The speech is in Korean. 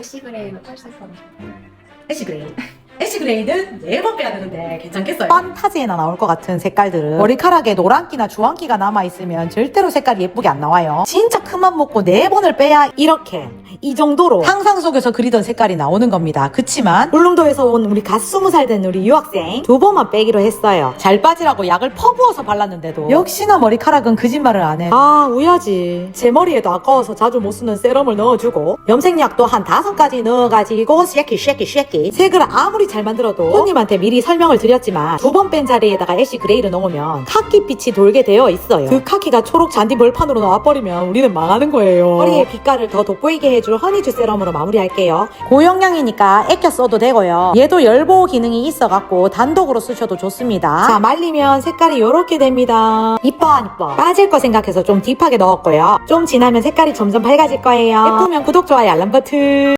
애쉬 그레이로 탈색 건 애쉬 그레이. 애쉬 그레이는 네번 빼야 되는데 괜찮겠어요? 판타지에나 나올 것 같은 색깔들은 머리카락에 노란기나 주황기가 남아있으면 절대로 색깔이 예쁘게 안 나와요. 진짜 큰맘 먹고 네 번을 빼야 이렇게 이 정도로 상상 속에서 그리던 색깔이 나오는 겁니다. 그치만 울릉도에서 온 우리 갓 스무 살된 우리 유학생 두 번만 빼기로 했어요. 잘 빠지라고 약을 퍼부어서 발랐는데도 역시나 머리카락은 거짓말을 안 해. 아 우야지. 제 머리에도 아까워서 자주 못 쓰는 세럼을 넣어주고 염색약도 한 다섯 가지 넣어가지고 쉐키 쉐키 쉐키 색을 아무리 잘 만들어도 손님한테 미리 설명을 드렸지만 두 번 뺀 자리에다가 애쉬 그레이를 넣으면 카키 빛이 돌게 되어 있어요. 그 카키가 초록 잔디 벌판으로 나와버리면 우리는 망하는 거예요. 머리에 빛깔을 더 돋보이게 해줄 허니주 세럼으로 마무리할게요. 고용량이니까 애껴 써도 되고요. 얘도 열보호 기능이 있어갖고 단독으로 쓰셔도 좋습니다. 자 말리면 색깔이 이렇게 됩니다. 이뻐 안 이뻐? 빠질 거 생각해서 좀 딥하게 넣었고요. 좀 지나면 색깔이 점점 밝아질 거예요. 예쁘면 구독, 좋아요, 알람 버튼.